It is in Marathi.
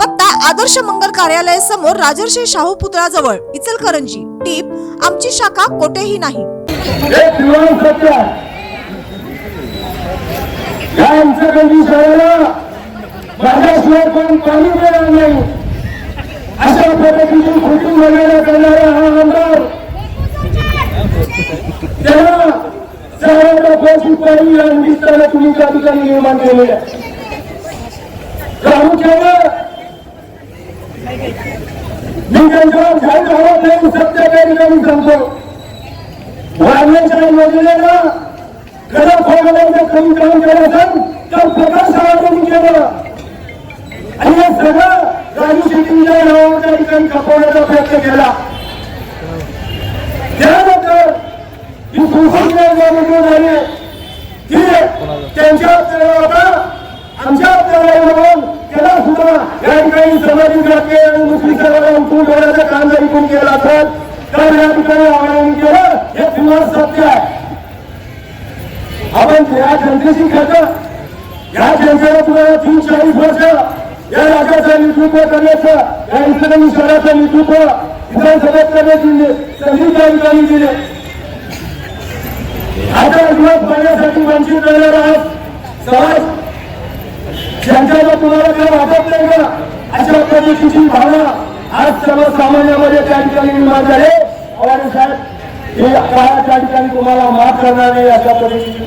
पत्ता आदर्श मंगल कार्यालय समोर राजर्षी शाहू पुतळाजवळ इचलकरंजी. टीप आमची शाखा कोठेही नाही. अशा पद्धतीची करणारा हा आमदार. सर्वांना तुम्ही त्या ठिकाणी निर्माण केलेले आहे. प्रामुख्याने मी त्यांच्यावर जाहीर आवाज सत्य त्या ठिकाणी सांगतो वाढण्याच्या योजनेला खरं कमी काम केलं असेल तर प्रकाश केलं आणि हे सगळं राजू शेट्टींच्या नावाच्या ठिकाणी खपवण्याचा प्रयत्न केला त्यानंतर ही झाली की त्यांच्या होता आमच्या म्हणून ठिकाणी समाधी आणि मुस्लिम सर्वांना उठून ठेवण्याचं काम जरी कोणी केलं असेल तर या ठिकाणी आव्हान केलं हे पुन्हा सत्य आहे. आपण या जनतेशी खातं या जनतेला तुम्हाला तीन चाळीस वर्ष या राज्याचं नेतृत्व करण्याचं या इस्लामी शहराचं नेतृत्व विधानसभेत करण्याची संधी त्या ठिकाणी दिली. आता विरोध करण्यासाठी वंचित राहणार आहात. समाज ज्यांच्याला तुम्हाला काय वाटत नाही का? अशा पद्धतीची भावना आज सर्वसामान्यामध्ये त्या ठिकाणी निर्माण झाले. पवार साहेब हे काळा त्या ठिकाणी तुम्हाला माफ करणार नाही अशा पद्धतीची